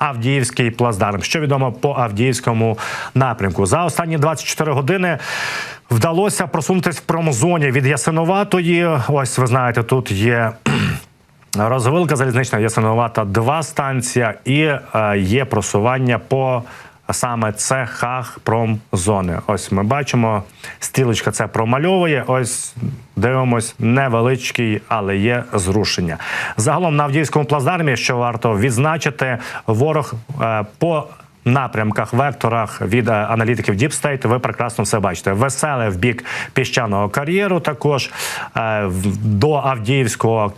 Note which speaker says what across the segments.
Speaker 1: Авдіївський плацдарм. Що відомо по Авдіївському напрямку за останні 24 години. Вдалося просунутися в промзоні від Ясиноватої. Ось ви знаєте, тут є розвилка залізнична Ясиновата, два станція, і е, є просування по саме цехах промзони. Ось ми бачимо, стрілочка це промальовує. Ось дивимось, невеличкий, але є зрушення. Загалом на Авдіївському плацдармі, що варто відзначити, ворог е, по напрямках, векторах від е, аналітиків Deep State ви прекрасно все бачите. Веселе в бік піщаного кар'єру, також е, до Авдіївського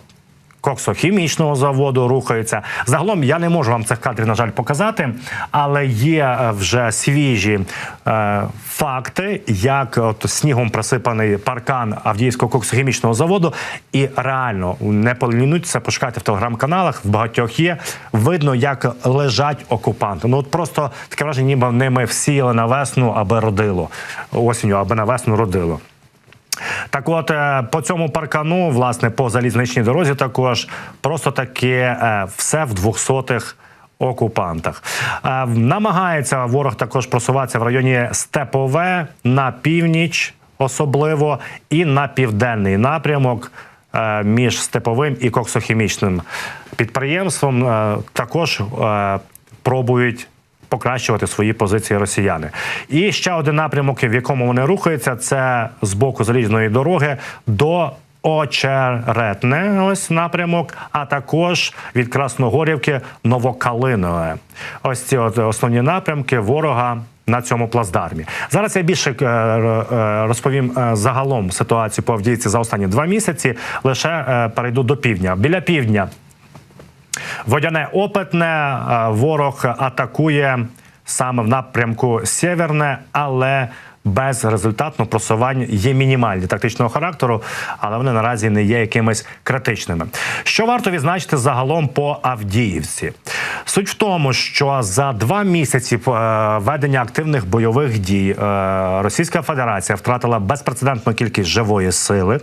Speaker 1: коксохімічного заводу рухаються. Загалом я не можу вам цих кадрів, на жаль, показати, але є е, вже свіжі е, факти, як от снігом присипаний паркан Авдіївського коксохімічного заводу, і реально не полінуйтеся, пошукайте в телеграм-каналах, в багатьох є. Видно, як лежать окупанти. Ну от просто таке враження, ніби ними всіяли на весну, аби родило осінню, аби на весну родило. Так, от е, по цьому паркану, власне, по залізничній дорозі, також просто таке все в двохсотих окупантах. Е, Намагається ворог також просуватися в районі Степове на північ, особливо, і на південний напрямок. е, Між степовим і коксохімічним підприємством також пробують покращувати свої позиції росіяни. І ще один напрямок, в якому вони рухаються, це з боку залізної дороги до. Очеретне, ось напрямок, а також від Красногорівки Новокалинове. Ось ці от основні напрямки ворога на цьому плацдармі. Зараз я більше е, е, розповім е, загалом ситуацію по Авдіївці за останні два місяці. Лише перейду до півдня. Біля півдня Водяне опитне е, ворог атакує саме в напрямку Сєверне, але безрезультатно просування є мінімальні тактичного характеру, але вони наразі не є якимись критичними. Що варто відзначити загалом по Авдіївці? Суть в тому, що за два місяці е, ведення активних бойових дій е, Російська Федерація втратила безпрецедентну кількість живої сили.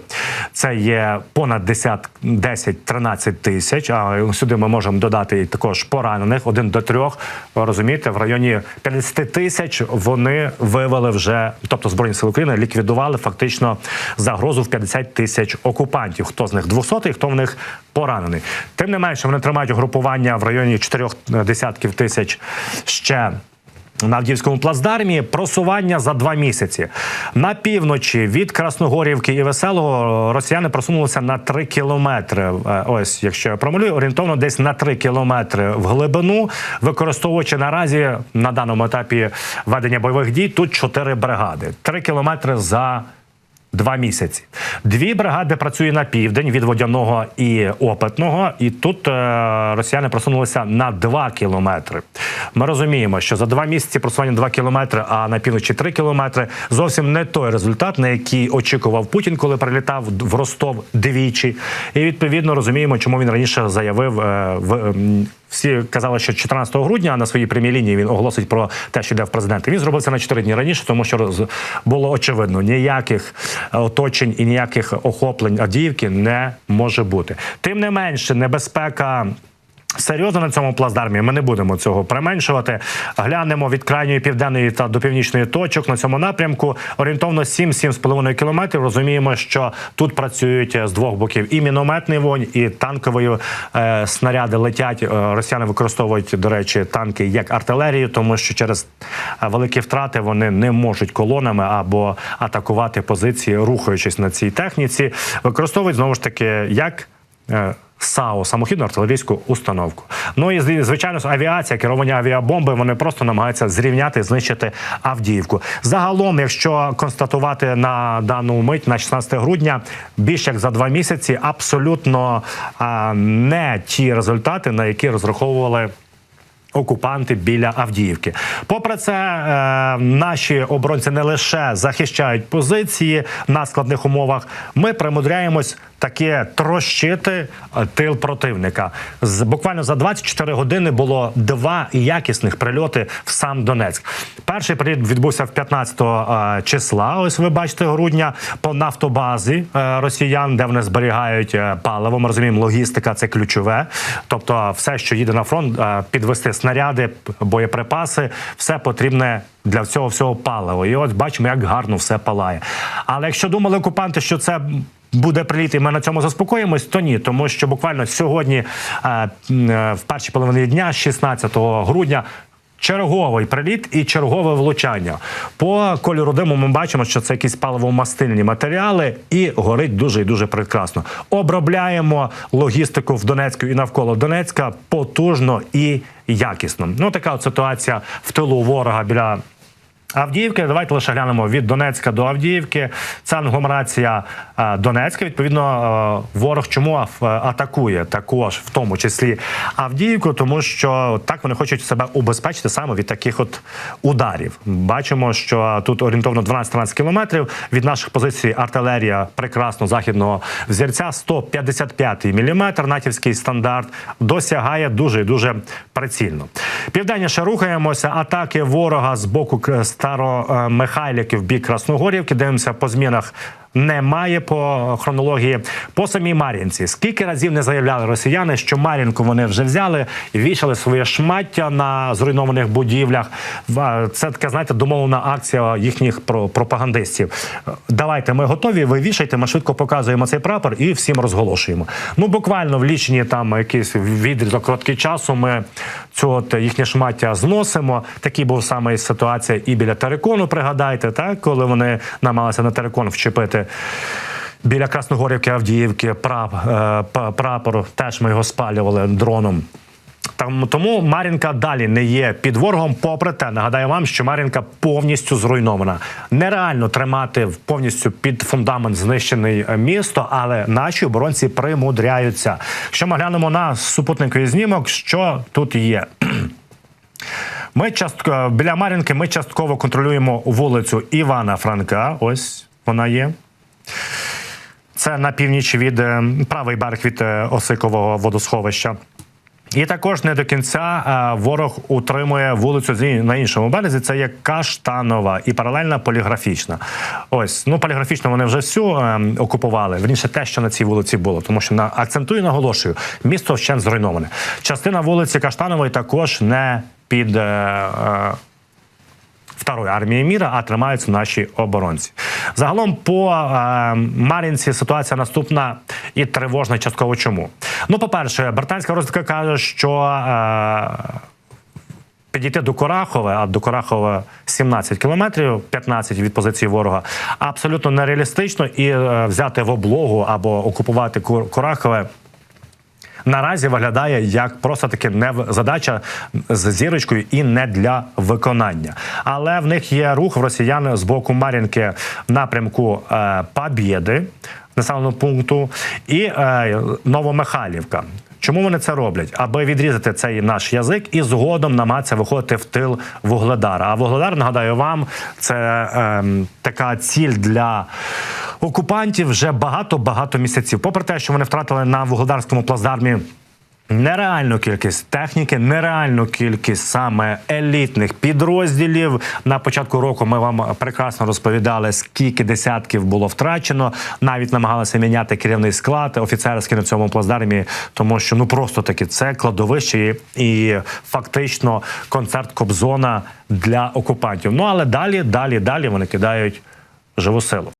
Speaker 1: Це є понад 10 10-13 тисяч. А сюди ми можемо додати також поранених один до трьох. Розумієте, в районі 50 тисяч вони вивели вже, тобто збройні сили України ліквідували фактично загрозу в 50 тисяч окупантів. Хто з них 200, хто в них поранений. Тим не менше, вони тримають угрупування в районі чотирьох десятків тисяч ще. На Авдіївському плацдармі просування за два місяці на півночі від Красногорівки і Веселого росіяни просунулися на три кілометри. Е, Ось, якщо я промалюю, орієнтовно десь на три кілометри в глибину, використовуючи наразі на даному етапі ведення бойових дій тут чотири бригади. Три кілометри за Два місяці. Дві бригади працює на південь від водяного і опитного, і тут е, росіяни просунулися на 2 кілометри. Ми розуміємо, що за два місяці просування 2 кілометри, а на півночі 3 кілометри зовсім не той результат, на який очікував Путін, коли прилітав в Ростов двічі. І відповідно розуміємо, чому він раніше заявив е, в. ем, всі казали, що 14 грудня на своїй прямій лінії він оголосить про те, що йде в президенти. Він зробив це на 4 дні раніше, тому що було очевидно, ніяких е, оточень і ніяких охоплень Авдіївки не може бути. Тим не менше, небезпека. Серйозно на цьому плацдармі ми не будемо цього применшувати. Глянемо від крайньої південної та до північної точок на цьому напрямку. Орієнтовно 7-7,5 кілометрів. Розуміємо, що тут працюють з двох боків і мінометний вогонь, і танкові е, снаряди летять. Е, Росіяни використовують, до речі, танки як артилерію, тому що через е, великі втрати вони не можуть колонами або атакувати позиції, рухаючись на цій техніці. Використовують знову ж таки як. е, САУ, самохідну артилерійську установку. Ну і зв- звичайно, авіація, керування авіабомби, вони просто намагаються зрівняти, знищити Авдіївку. Загалом, якщо констатувати на дану мить на 16 грудня, більш як за два місяці, абсолютно а, не ті результати, на які розраховували. Окупанти біля Авдіївки. Попри це, е, наші оборонці не лише захищають позиції на складних умовах. Ми примудряємось таке трощити е, тил противника. З буквально за 24 години було два якісних прильоти в сам Донецьк. Перший приліт відбувся в 15 е, числа. Ось ви бачите грудня по нафтобазі е, росіян, де вони зберігають паливо. Ми розуміємо, логістика це ключове. Тобто, все, що їде на фронт, підвести снаряди, боєприпаси, все потрібне для цього всього паливо. І от бачимо, як гарно все палає. Але якщо думали окупанти, що це буде приліт, і ми на цьому заспокоїмось, то ні, тому що буквально сьогодні, е, е, в першій половині дня, 16 грудня. Черговий приліт і чергове влучання. По кольору диму ми бачимо, що це якісь паливомастильні матеріали, і горить дуже і дуже прекрасно. Обробляємо логістику в Донецьку і навколо Донецька потужно і якісно. Ну така от ситуація в тилу ворога біля. Авдіївки, давайте лише глянемо від Донецька до Авдіївки. Це агломерація е, Донецька. Відповідно, е, ворог чому ав- атакує також, в тому числі Авдіївку, тому що так вони хочуть себе убезпечити саме від таких от ударів. Бачимо, що тут орієнтовно 12-13 кілометрів від наших позицій артилерія прекрасно західного взірця 155 міліметр. Натівський стандарт досягає дуже дуже прицільно. Південніше рухаємося. Атаки ворога з боку К- Старомихайлівки в бік Красногорівки. Дивимося по змінах. Немає по хронології по самій Мар'їнці. Скільки разів не заявляли росіяни, що Мар'їнку вони вже взяли і вішали своє шмаття на зруйнованих будівлях. Це така, знаєте, домовлена акція їхніх про- пропагандистів. Давайте, ми готові. Ви вішайте, ми швидко показуємо цей прапор і всім розголошуємо. Ну буквально в лічні там якийсь відрізок короткий часу. Ми цю от їхнє шмаття зносимо. Такий був саме ситуація і біля Терекону. Пригадайте, так коли вони намагалися на Терекон вчепити. Біля Красногорівки Авдіївки е, прапор теж ми його спалювали дроном. Тому Мар'їнка далі не є під ворогом. Попри те, нагадаю вам, що Мар'їнка повністю зруйнована. Нереально тримати повністю під фундамент знищений е, місто, але наші оборонці примудряються. Якщо ми глянемо на супутниковий знімок, що тут є. Ми частково біля Мар'їнки ми частково контролюємо вулицю Івана Франка. Ось вона є. Це на північ від е, правий берег від е, Осикового водосховища. І також не до кінця е, ворог утримує вулицю на іншому березі. Це є Каштанова і паралельна поліграфічна. Ось ну поліграфічно вони вже всю окупували. Верніше те, що на цій вулиці було, тому що на акцентую, наголошую, місто вщент зруйноване. Частина вулиці Каштанової також не під. Второї армії міра, а тримаються наші оборонці. Загалом по е, Мар'їнці ситуація наступна і тривожна частково. Чому? Ну, по-перше, британська розвідка каже, що е, підійти до Корахове, а до Корахове 17 кілометрів, 15 від позиції ворога, абсолютно нереалістично і е, взяти в облогу або окупувати Корахове наразі виглядає як просто таки не задача з зірочкою і не для виконання. Але в них є рух в росіян з боку Мар'їнки в напрямку е, Побєди, населеного пункту, і е, Новомихайлівка. Чому вони це роблять? Аби відрізати цей наш язик і згодом намагатися виходити в тил Вугледара. А Вугледар, нагадаю вам, це ем, така ціль для окупантів вже багато-багато місяців. Попри те, що вони втратили на Вугледарському плацдармі Нереальну кількість техніки, нереальну кількість саме елітних підрозділів. На початку року ми вам прекрасно розповідали, скільки десятків було втрачено. Навіть намагалися міняти керівний склад офіцерський на цьому плацдармі, тому що ну просто таки це кладовище і, фактично концерт Кобзона для окупантів. Ну але далі, далі, далі вони кидають живу силу.